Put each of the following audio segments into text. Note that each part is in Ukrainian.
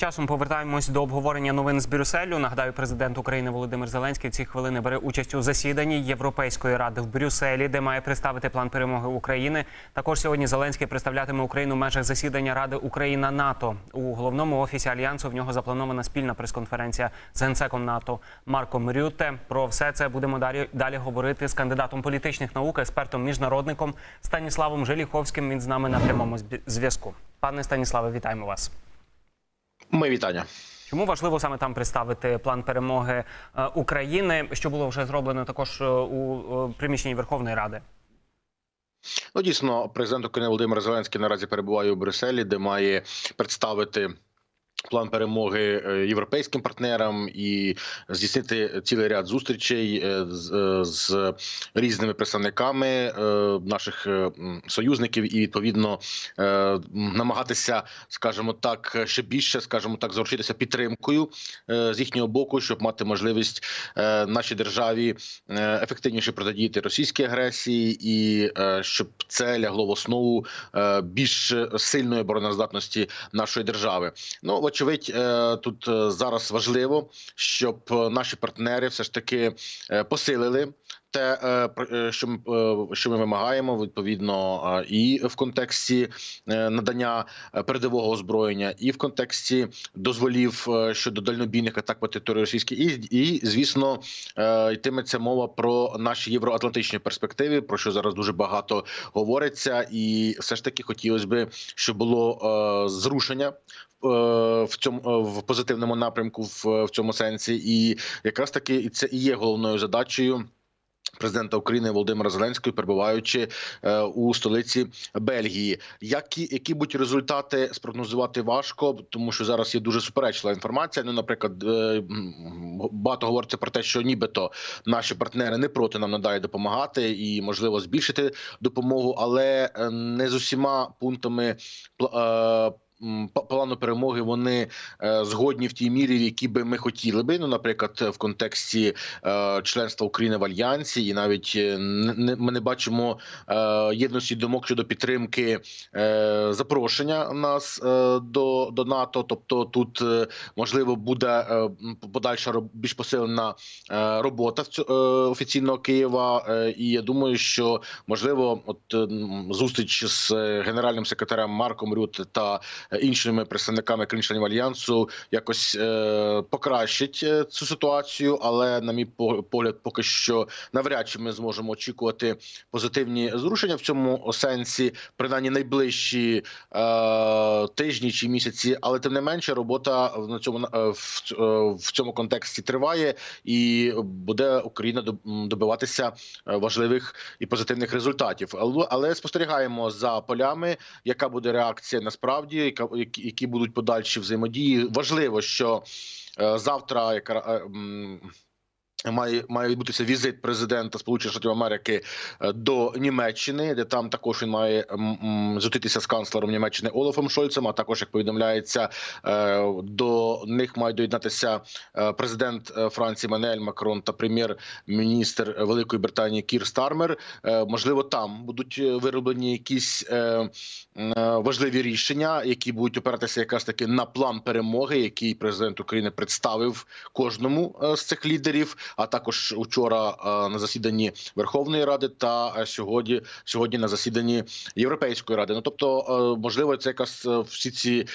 Часом повертаємось до обговорення новин з Брюсселю. Нагадаю, президент України Володимир Зеленський в ці хвилини бере участь у засіданні Європейської ради в Брюсселі, де має представити план перемоги України. Також сьогодні Зеленський представлятиме Україну в межах засідання Ради Україна НАТО у головному офісі альянсу. В нього запланована спільна прес-конференція з генсеком НАТО Марком Рютте. Про все це будемо далі далі говорити з кандидатом політичних наук, експертом міжнародником Станіславом Желіховським. Він з нами на прямому зв'язку. Пане Станіславе, вітаємо вас. Ми вітання. Чому важливо саме там представити план перемоги е, України, що було вже зроблено також е, у е, приміщенні Верховної Ради? Ну дійсно, президент України Володимир Зеленський наразі перебуває у Брюсселі, де має представити. План перемоги е, європейським партнерам і здійснити цілий ряд зустрічей е, з, е, з різними представниками наших союзників, і відповідно намагатися, скажімо так, ще більше, скажімо так, заручитися підтримкою з їхнього боку, щоб мати можливість нашій державі ефективніше протидіяти російській агресії, і щоб це лягло в основу більш сильної обороноздатності нашої держави. Ну вочевидь, е, тут е, зараз важливо, щоб е, наші партнери все ж таки посилили. Те, е, е, що ми, е, що ми вимагаємо, відповідно, і в контексті надання передового озброєння, і в контексті дозволів щодо дальнобійних атак по території російської, і, звісно, йтиметься мова про наші євроатлантичні перспективи, про що зараз дуже багато говориться, і все ж таки хотілося би, щоб було зрушення. В цьому в позитивному напрямку в, в цьому сенсі, і якраз таки це і є головною задачею президента України Володимира Зеленського, перебуваючи е, у столиці Бельгії. Які які будуть результати спрогнозувати важко, тому що зараз є дуже суперечлива інформація. Ну, наприклад, е, багато говориться про те, що нібито наші партнери не проти нам надалі допомагати і можливо збільшити допомогу, але е, не з усіма пунктами е, плану перемоги вони е, згодні в тій мірі, в якій би ми хотіли би. Ну, наприклад, в контексті е, членства України в альянсі, і навіть е, ми не бачимо єдності думок щодо підтримки запрошення нас до, до НАТО. Тобто, тут можливо буде подальша більш посилена робота офіційного Києва. І я думаю, що можливо, от зустріч з генеральним секретарем Марком Рют та іншими представниками країн-членів альянсу якось е, покращить е, цю ситуацію, але на мій погляд, поки що навряд чи ми зможемо очікувати позитивні зрушення в цьому сенсі, принаймні найближчі е, тижні чи місяці. Але тим не менше, робота на цьому е, в, в цьому контексті триває, і буде Україна доб- добиватися важливих і позитивних результатів. Але спостерігаємо за полями, яка буде реакція насправді, яка які, будуть подальші взаємодії. Важливо, що е, завтра яка е, Має має відбутися візит президента Сполучених Штатів Америки е, до Німеччини, де там також він має зустрітися з канцлером Німеччини Олафом Шольцем. А також як повідомляється, е, до них мають доєднатися е, президент Франції Мануель Макрон та прем'єр-міністр Великої Британії Кір Стармер. Можливо, там будуть вироблені якісь важливі рішення, які будуть опиратися якраз таки на план перемоги, який президент України представив кожному з цих лідерів. А також учора е, на засіданні Верховної Ради та е, сьогодні сьогодні на засіданні Європейської ради. Ну тобто, е, можливо, це якраз всі ці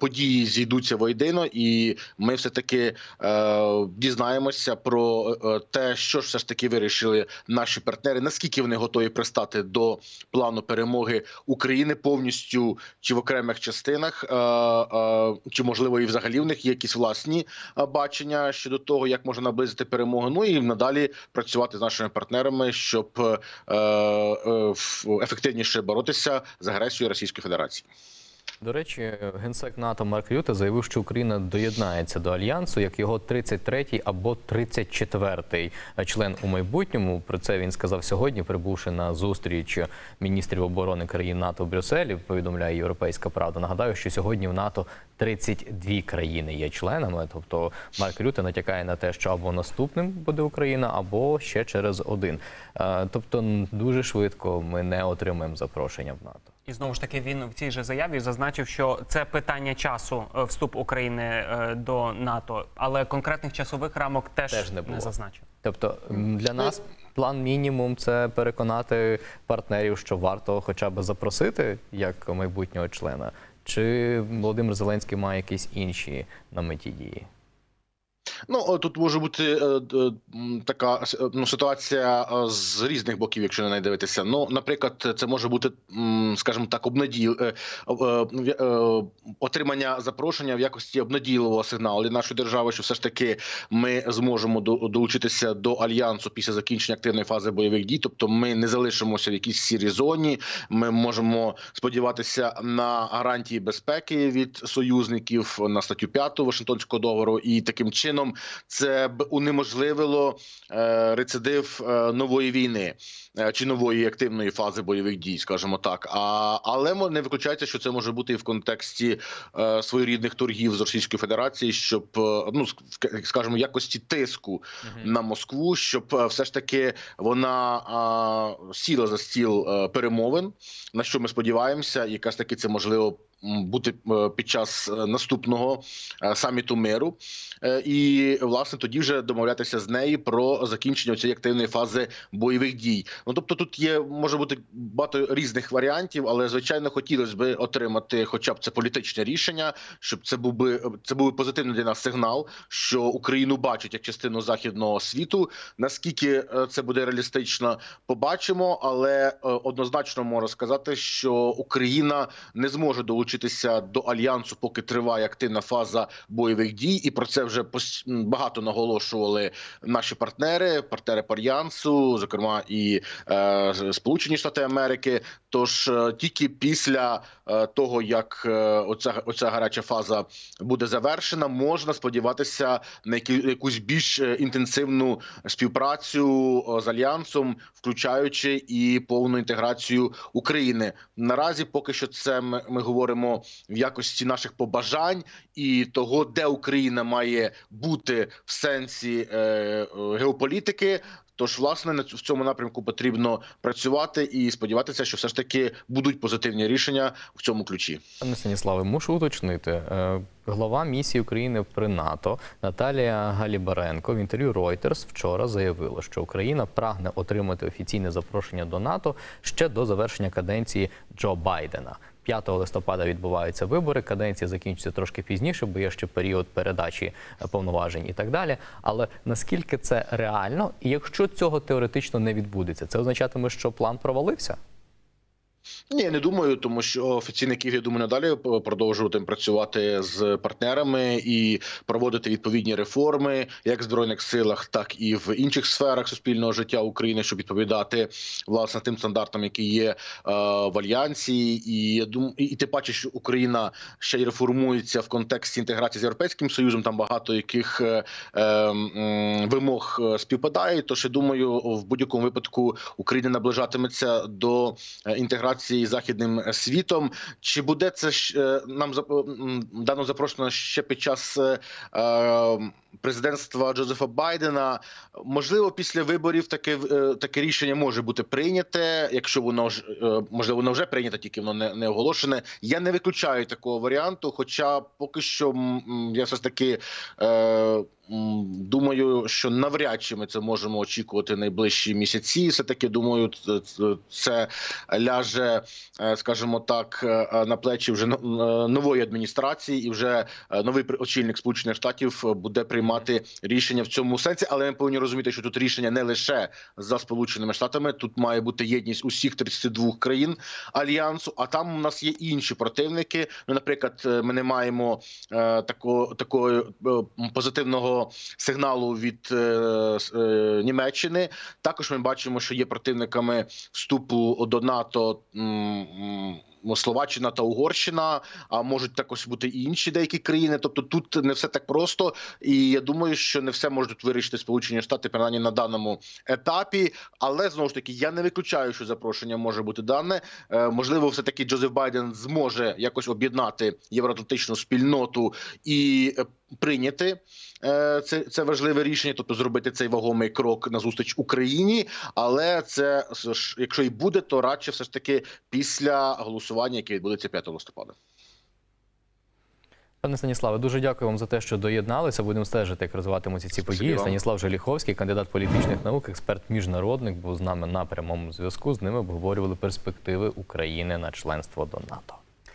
події зійдуться воєдино, і ми все таки дізнаємося про те, що ж все ж таки вирішили наші партнери, наскільки вони готові пристати до плану перемоги України повністю чи в окремих частинах, чи можливо і взагалі в них є якісь власні бачення щодо того, як можна наблизити перемогу. Ну і надалі працювати з нашими партнерами, щоб е, е, ефективніше боротися з агресією Російської Федерації. До речі, генсек НАТО Марк Рюте заявив, що Україна доєднається до альянсу як його 33-й або 34-й член у майбутньому. Про це він сказав сьогодні, прибувши на зустріч міністрів оборони країн НАТО в Брюсселі. Повідомляє Європейська Правда. Нагадаю, що сьогодні в НАТО 32 країни є членами. Тобто Марк Рюте натякає на те, що або наступним буде Україна, або ще через один. Е, Тобто, дуже швидко ми не отримаємо запрошення в НАТО. І знову ж таки він в цій же заяві зазначив, що це питання часу е, вступ України е, до НАТО, але конкретних часових рамок теж, Теж не не, зазначив. Тобто для нас план мінімум це переконати партнерів, що варто хоча б запросити як майбутнього члена. Чи Володимир Зеленський має якісь інші на меті дії? Ну е, тут може бути е, е, така ну, ситуація з різних боків, якщо на неї дивитися. Ну, наприклад, це може бути, скажімо так, обнаділ е, отримання запрошення в якості обнадійливого сигналу для нашої держави, що все ж таки ми зможемо до- долучитися до альянсу після закінчення активної фази бойових дій. Тобто, ми не залишимося в якійсь сірій зоні. Ми можемо сподіватися на гарантії безпеки від союзників на статтю 5 Вашингтонського договору, і таким чином це б унеможливило е, рецидив е, нової війни е, чи нової активної фази бойових дій, скажімо так. А але не виключається, що це може бути і в контексті своєрідних торгів з Російською Федерацією, щоб ну скажімо, якості тиску на Москву, щоб все ж таки вона а, сіла за стіл перемовин. На що ми сподіваємося, і якраз таки це можливо бути е, під час е, наступного е, саміту миру, і власне тоді вже домовлятися з нею про закінчення цієї активної фази бойових дій. Ну тобто, тут є може бути багато різних варіантів, але звичайно хотілося б отримати, хоча б це політичне рішення, щоб це був би це був позитивний для нас сигнал, що Україну бачать як частину західного світу. Наскільки це буде реалістично, побачимо, але однозначно можу сказати, що Україна не зможе долучитися до альянсу, поки триває активна фаза бойових дій, і про це вже багато наголошували наші партнери, партнери по альянсу, зокрема і е, Сполучені Штати Америки. Тож е, тільки після е, того, як е, оця оця гаряча фаза буде завершена, можна сподіватися на які- якусь більш е, інтенсивну співпрацю е, з альянсом, включаючи і повну інтеграцію України. Наразі поки що це ми, ми говоримо в якості наших побажань і того, де Україна має бути в сенсі е, е, геополітики. Тож, власне, в цьому напрямку потрібно працювати і сподіватися, що все ж таки будуть позитивні рішення в цьому ключі. Пане Станіславе, мушу уточнити. Е, Глава місії України при НАТО Наталія Галібаренко в інтерв'ю Reuters вчора заявила, що Україна прагне отримати офіційне запрошення до НАТО ще до завершення каденції Джо Байдена. 5 листопада відбуваються вибори. Каденція закінчиться трошки пізніше, бо є ще період передачі е, повноважень і так далі. Але наскільки це реально, і якщо цього теоретично не відбудеться, це означатиме, що план провалився? Ні, не думаю, тому що офіційний Київ, я думаю, надалі продовжуватиме працювати з партнерами і проводити відповідні реформи, як в збройних силах, так і в інших сферах суспільного життя України, щоб відповідати власне тим стандартам, які є е, в альянсі. І я думаю, і, ти бачиш, що Україна ще й реформується в контексті інтеграції з європейським союзом. Там багато яких е, е, вимог співпадають. Тож я думаю, в будь-якому випадку Україна наближатиметься до е, інтеграції з західним світом. Чи буде це е, нам дано запрошено ще під час е, е, президентства Джозефа Байдена? Можливо, після виборів таке е, таке рішення може бути прийняте, якщо воно ж е, можливо воно вже прийнято, тільки воно не, не оголошене. Я не виключаю такого варіанту. Хоча поки що я все ж таки. Е, Думаю, що навряд чи ми це можемо очікувати найближчі місяці. Все таки думаю, це ляже, е, скажімо так, е, на плечі вже е, нової адміністрації, і вже е, новий очільник Сполучених Штатів е, буде приймати рішення в цьому сенсі. Але ми повинні розуміти, що тут рішення не лише за Сполученими Штатами. Тут має бути єдність усіх 32 країн альянсу. А там у нас є інші противники. Ну, наприклад, е, ми не маємо е, такого такого е, позитивного сигналу від е, е, Німеччини. Також ми бачимо, що є противниками вступу до НАТО. mm, mm, Словаччина та Угорщина, а можуть також бути і інші деякі країни. Тобто тут не все так просто, і я думаю, що не все можуть вирішити Сполучені Штати принаймні на даному етапі. Але знову ж таки я не виключаю, що запрошення може бути дане. Е, можливо, все таки Джозеф Байден зможе якось об'єднати євроатлантичну спільноту і е, прийняти е, це, це важливе рішення, тобто зробити цей вагомий крок назустріч Україні. Але це якщо і буде, то радше все ж таки після голосування голосування, яке відбудеться 5 листопада. Пане Станіславе, дуже дякую вам за те, що доєдналися. Будемо стежити, як розвиватимуться ці події. Спасибо. Станіслав Желіховський, кандидат політичних наук, експерт міжнародник, був з нами на прямому зв'язку. З ними обговорювали перспективи України на членство до НАТО.